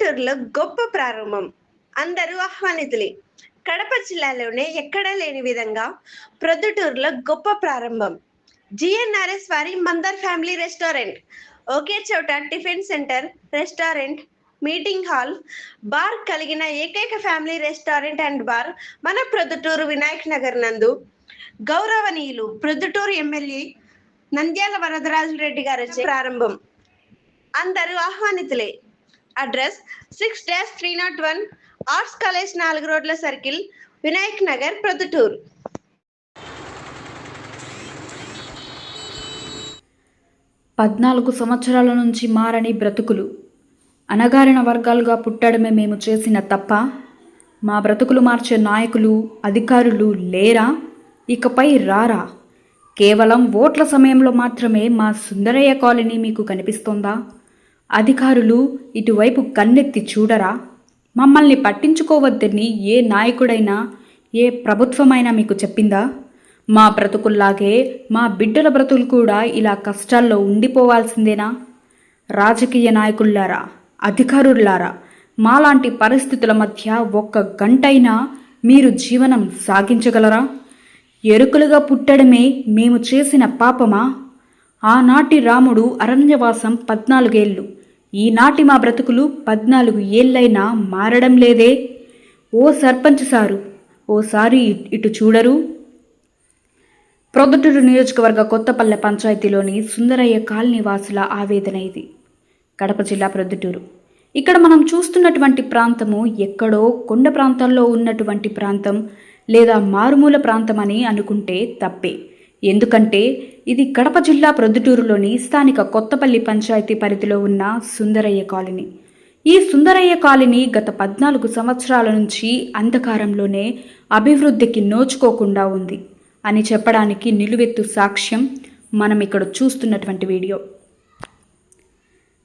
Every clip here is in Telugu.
పల్లెటూరులో గొప్ప ప్రారంభం. అందరూ ఆహ్వానితులే. కడప జిల్లాలోనే ఎక్కడా లేని విధంగా ప్రొద్దుటూరులో గొప్ప ప్రారంభం. జిఎన్ఆర్ఎస్ వారి మందర్ ఫ్యామిలీ రెస్టారెంట్. ఒకే చోట tiffin center restaurant meeting hall bar కలిగిన ఏకైక ఫ్యామిలీ రెస్టారెంట్ అండ్ బార్ మన ప్రొద్దుటూరు వినాయక్ నగర్ నందు. గౌరవనీయులు ప్రొద్దుటూరు ఎమ్మెల్యే నంద్యాల వరదరాజు రెడ్డి గారు ప్రారంభం. అందరూ ఆహ్వానితులే. Address six dash three not one arts college నాలుగు రోడ్ల సర్కిల్ వినాయక్ నగర్ ప్రొద్దుటూరు. పద్నాలుగు సంవత్సరాల నుంచి మారని బ్రతుకులు. అణగారిన వర్గాలుగా పుట్టడమే మేము చేసిన తప్ప మా బ్రతుకులు మార్చే నాయకులు అధికారులు లేరా? ఇకపై రారా? కేవలం ఓట్ల సమయంలో మాత్రమే మా సుందరయ్య కాలనీ మీకు కనిపిస్తోందా? అధికారులు ఇటువైపు కన్నెత్తి చూడరా? మమ్మల్ని పట్టించుకోవద్దని ఏ నాయకుడైనా ఏ ప్రభుత్వమైనా మీకు చెప్పిందా? మా బ్రతుకుల్లాగే మా బిడ్డల బ్రతులు కూడా ఇలా కష్టాల్లో ఉండిపోవాల్సిందేనా? రాజకీయ నాయకుల్లారా అధికారులారా మాలాంటి పరిస్థితుల మధ్య ఒక్క గంటైనా మీరు జీవనం సాగించగలరా? ఎరుకలుగా పుట్టడమే మేము చేసిన పాపమా? ఆనాటి రాముడు అరణ్యవాసం పద్నాలుగేళ్ళు. ఈనాటి మా బ్రతుకులు పద్నాలుగు ఏళ్ళైనా మారడం లేదే. ఓ సర్పంచ్ సారు ఓసారి ఇటు చూడరు. ప్రొద్దుటూరు నియోజకవర్గ కొత్తపల్లె పంచాయతీలోని సుందరయ్య కాలనీ వాసుల ఆవేదన ఇది. కడప జిల్లా ప్రొద్దుటూరు. ఇక్కడ మనం చూస్తున్నటువంటి ప్రాంతము ఎక్కడో కొండ ప్రాంతాల్లో ఉన్నటువంటి ప్రాంతం లేదా మారుమూల ప్రాంతం అని అనుకుంటే తప్పే. ఎందుకంటే ఇది కడప జిల్లా ప్రొద్దుటూరులోని స్థానిక కొత్తపల్లి పంచాయతీ పరిధిలో ఉన్న సుందరయ్య కాలనీ. ఈ సుందరయ్య కాలనీ గత పద్నాలుగు సంవత్సరాల నుంచి అంధకారంలోనే అభివృద్ధికి నోచుకోకుండా ఉంది అని చెప్పడానికి నిలువెత్తు సాక్ష్యం మనం ఇక్కడ చూస్తున్నటువంటి వీడియో.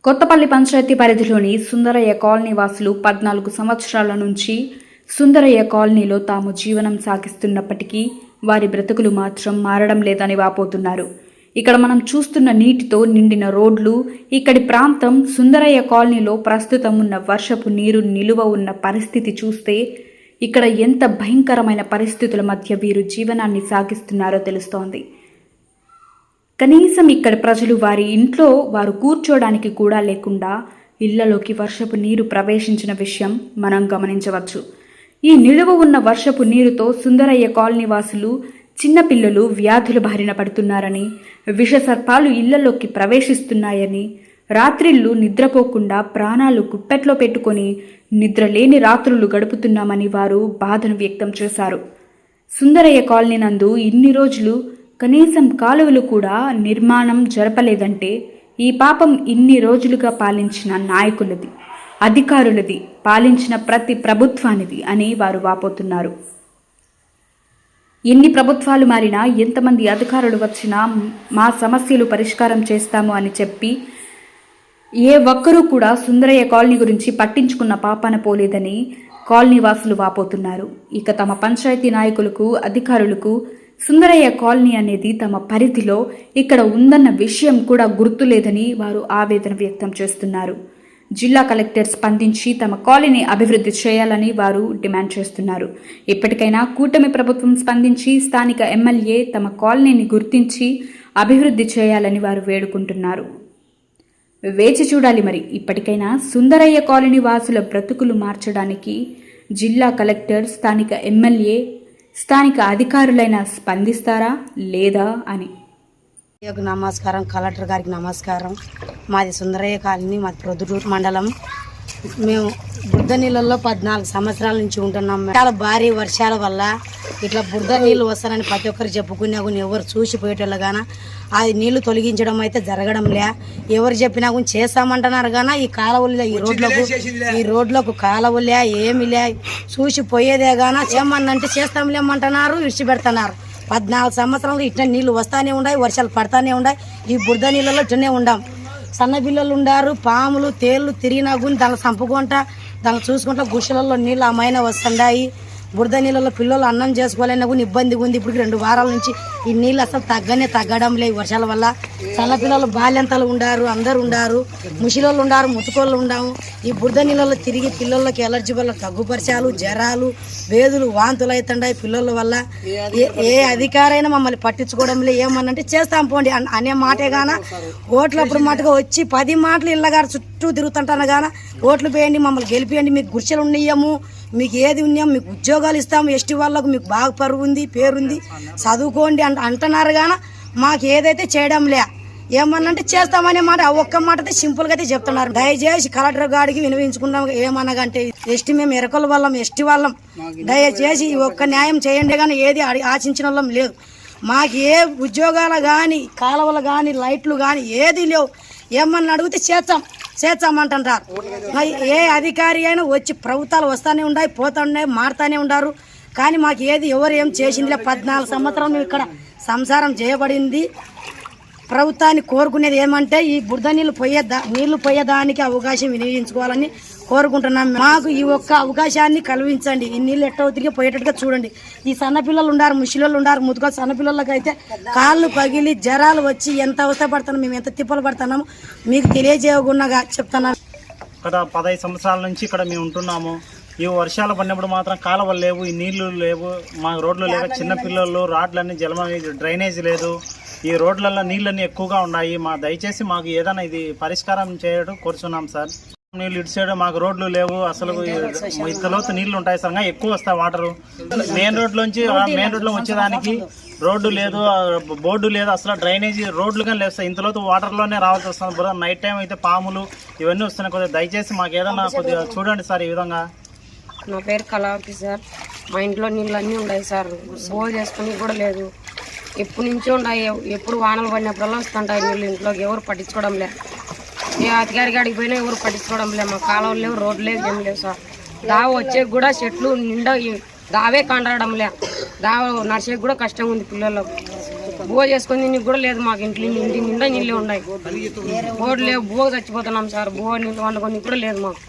కొత్తపల్లి పంచాయతీ పరిధిలోని సుందరయ్య కాలనీ వాసులు పద్నాలుగు సంవత్సరాల నుంచి సుందరయ్య కాలనీలో తాము జీవనం సాగిస్తున్నప్పటికీ వారి బ్రతుకులు మాత్రం మారడం లేదని వాపోతున్నారు. ఇక్కడ మనం చూస్తున్న నీటితో నిండిన రోడ్లు ఇక్కడి ప్రాంతం సుందరయ్య కాలనీలో ప్రస్తుతం ఉన్న వర్షపు నీరు నిలువ ఉన్న పరిస్థితి చూస్తే ఇక్కడ ఎంత భయంకరమైన పరిస్థితుల మధ్య వీరు జీవనాన్ని సాగిస్తున్నారో తెలుస్తోంది. కనీసం ఇక్కడ ప్రజలు వారి ఇంట్లో వారు కూర్చోడానికి కూడా లేకుండా ఇళ్ళలోకి వర్షపు నీరు ప్రవేశించిన విషయం మనం గమనించవచ్చు. ఈ నిలువ ఉన్న వర్షపు నీరుతో సుందరయ్య కాలనీ వాసులు చిన్నపిల్లలు వ్యాధుల బారిన పడుతున్నారని విషసర్పాలు ఇళ్ళలోకి ప్రవేశిస్తున్నాయని రాత్రిళ్ళు నిద్రపోకుండా ప్రాణాలు గుప్పెట్లో పెట్టుకొని నిద్రలేని రాత్రులు గడుపుతున్నామని వారు బాధను వ్యక్తం చేశారు. సుందరయ్య కాలనీ నందు ఇన్ని రోజులు కనీసం కాలువలు కూడా నిర్మాణం జరపలేదంటే ఈ పాపం ఇన్ని రోజులుగా పాలించిన నాయకులది. అధికారులది పాలించిన ప్రతి ప్రభుత్వానిది అని వారు వాపోతున్నారు. ఎన్ని ప్రభుత్వాలు మారినా ఎంతమంది అధికారులు వచ్చినా మా సమస్యలు పరిష్కారం చేస్తాము అని చెప్పి ఏ ఒక్కరూ కూడా సుందరయ్య కాలనీ గురించి పట్టించుకున్న పాపాన పోలేదని కాలనీ వాసులు వాపోతున్నారు. ఇక తమ పంచాయతీ నాయకులకు అధికారులకు సుందరయ్య కాలనీ అనేది తమ పరిధిలో ఇక్కడ ఉందన్న విషయం కూడా గుర్తులేదని వారు ఆవేదన వ్యక్తం చేస్తున్నారు. జిల్లా కలెక్టర్ స్పందించి తమ కాలనీ అభివృద్ధి చేయాలని వారు డిమాండ్ చేస్తున్నారు. ఇప్పటికైనా కూటమి ప్రభుత్వం స్పందించి స్థానిక ఎమ్మెల్యే తమ కాలనీని గుర్తించి అభివృద్ధి చేయాలని వారు వేడుకుంటున్నారు. వేచి చూడాలి మరి. ఇప్పటికైనా సుందరయ్య కాలనీ వాసుల బ్రతుకులు మార్చడానికి జిల్లా కలెక్టర్ స్థానిక ఎమ్మెల్యే స్థానిక అధికారులైనా స్పందిస్తారా లేదా అని నమస్కారం కలెక్టర్ గారికి నమస్కారం. మాది సుందరయ్య కాలనీ మాది ప్రొద్దుటూరు మండలం. మేము బురద నీళ్ళల్లో పద్నాలుగు సంవత్సరాల నుంచి ఉంటున్నాం. చాలా భారీ వర్షాల వల్ల ఇట్లా బురద నీళ్ళు వస్తారని ప్రతి ఒక్కరు చెప్పుకున్నా కూడా ఎవరు చూసిపోయేటోళ్ళు గాన అది నీళ్ళు తొలగించడం అయితే జరగడం లే. ఎవరు చెప్పినా కూడా చేస్తామంటున్నారు గాన ఈ కాలువలు ఈ రోడ్లకు ఈ రోడ్లకు కాలువలే ఏమి లే. చూసిపోయేదే గాన చేయమన్నంటే చేస్తాంలేమంటున్నారు విడిచిపెడుతున్నారు. పద్నాలుగు సంవత్సరాలు ఇట్లా నీళ్ళు వస్తానే ఉన్నాయి వర్షాలు పడతానే ఉన్నాయి ఈ బురద నీళ్ళలో ఇట్లనే ఉండాం. సన్న పిల్లలు ఉండారు పాములు తేళ్ళు తిరిగినా గుని దాన్ని చంపుకుంటా దాన్ని చూసుకుంటా గుషలలో నీళ్ళు అమ్మాయిన వస్తుండాయి. బురద నీళ్ళలో పిల్లలు అన్నం చేసుకోలేనా కూడా ఇబ్బంది ఉంది ఇప్పటికి రెండు వారాల నుంచి ఈ నీళ్ళు అసలు తగ్గనే తగ్గడం లేవు వర్షాల వల్ల. చల్లపిల్లలు బాల్యంతలు ఉండారు అందరు ఉండారు ముసిలోళ్ళు ఉండారు ముతుకోళ్ళు ఉండాము. ఈ బురద నీళ్ళలో తిరిగి పిల్లలకి ఎలర్జీ వల్ల తగ్గుపరిచాలు జ్వరాలు వేదులు వాంతులు అవుతుండాయి పిల్లల వల్ల. ఏ- ఏ అధికారైనా మమ్మల్ని పట్టించుకోవడం లే ఏమన్నంటే చేస్తాం పోండి అనే మాటే గాన. ఓట్లప్పుడు మాటగా వచ్చి పది మాటలు ఇళ్ళగారు చుట్టూ తిరుగుతుంటాను గాన. ఓట్లు వేయండి మమ్మల్ని గెలిపియండి మీకు గుడిసెలు ఉన్నాయము మీకు ఏది ఉన్నాము మీకు ఉద్యోగాలు ఇస్తాము ఎస్టీ వాళ్ళకు మీకు బాగా పరువు ఉంది పేరుంది. చదువుకోండి అంట అంటున్నారు కానీ మాకు ఏదైతే చేయడం లే. ఏమన్నంటే చేస్తామనే మాట ఒక్క మాట అయితే సింపుల్గా అయితే చెప్తున్నారు. దయచేసి కలెక్టర్ గారికి వినిపించుకుంటాం ఏమనగంటే ఎస్టీ మేము ఎరకల వాళ్ళం ఎస్టీ వాళ్ళం. దయచేసి ఒక్క న్యాయం చేయండి కానీ ఏది ఆశించిన వాళ్ళం లేదు మాకు ఏ ఉద్యోగాలు కానీ కాలువలు కానీ లైట్లు కానీ ఏది లేవు. ఏమన్నా అడిగితే చేస్తాం చేస్తామంటుంటారు ఏ అధికారి అయినా వచ్చి ప్రభుత్వాలు వస్తూనే ఉన్నాయి పోతానే మారుతానే ఉంటారు కానీ మాకు ఏది ఎవరు ఏం చేసిందిలే. పద్నాలుగు సంవత్సరం మేము ఇక్కడ సంసారం చేయబడింది. ప్రభుత్వాన్ని కోరుకునేది ఏమంటే ఈ బురద నీళ్ళు పోయే దా- నీళ్ళు పోయేదానికి అవకాశం వినియోగించుకోవాలని కోరుకుంటున్నాం. మాకు ఈ ఒక్క అవకాశాన్ని కల్పించండి. ఈ నీళ్ళు ఎట్టో తిరిగి పోయేటట్టుగా చూడండి. ఈ సన్నపిల్లలు ఉన్నారు ఉండారు ముసిలోళ్ళు ఉండారు ముదుక అయితే కాళ్ళు పగిలి జ్వరాలు వచ్చి ఎంత అవస్థపడుతున్నాం మేము ఎంత తిప్పలు పడుతున్నాము మీకు తెలియజేయకుండా చెప్తున్నాను. గత పదహైదు సంవత్సరాల నుంచి ఇక్కడ మేము ఉంటున్నాము. ఈ వర్షాలు పడినప్పుడు మాత్రం కాలువలు లేవు ఈ నీళ్ళు లేవు మా రోడ్లు లేవు చిన్న పిల్లలు రాడ్లన్నీ జలమ డ్రైనేజ్ లేదు. ఈ రోడ్లలో నీళ్ళన్నీ ఎక్కువగా ఉన్నాయి. మా దయచేసి మాకు ఏదైనా ఇది పరిష్కారం చేయడం కోరుచున్నాం సార్. నీళ్ళు ఇటు సైడ్ మాకు రోడ్లు లేవు. అసలు ఈ- నీళ్ళు ఉంటాయి సార్. ఎక్కువ వస్తాయి వాటర్. మెయిన్ రోడ్లోంచి మెయిన్ రోడ్లో వచ్చేదానికి రోడ్డు లేదు బోర్డు లేదు. అసలు డ్రైనేజీ రోడ్లు కానీ లేవు సార్. ఇంతలోతు వాటర్లోనే రావాల్సి వస్తుంది. బ్రదర్ నైట్ టైం అయితే పాములు ఇవన్నీ వస్తున్నాయి. కొద్దిగా దయచేసి మాకు ఏదైనా కొద్దిగా చూడండి సార్ ఈ విధంగా. నా పేరు కళావతి సార్ మా ఇంట్లో నీళ్ళు అన్నీ ఉన్నాయి సార్. బోర్ చేసుకుని కూడా లేదు. ఎప్పటి నుంచో ఉన్నాయి ఎప్పుడు వానలు పడినప్పుడల్లా వస్తుంటాయి నీళ్ళు ఇంట్లోకి. ఎవరు పట్టించుకోవడం లే. ఏ అధికారి కాడికి పోయినా ఎవరు పట్టించుకోవడం లే. మా కాలువలు లేవు రోడ్లు లేవు ఏం లేవు సార్. దావ వచ్చే కూడా చెట్లు నిండా దావే కండడం లే. దావ నడిచేకి కూడా కష్టంగా ఉంది పిల్లలకు. బో చేసుకుని నీకు కూడా లేదు మాకు ఇంట్లో ఇంటి నిండా నీళ్ళే ఉన్నాయి. బోర్డు లేవు బో చచ్చిపోతున్నాం సార్. బో నీళ్ళు వండుకొని కూడా లేదు మాకు.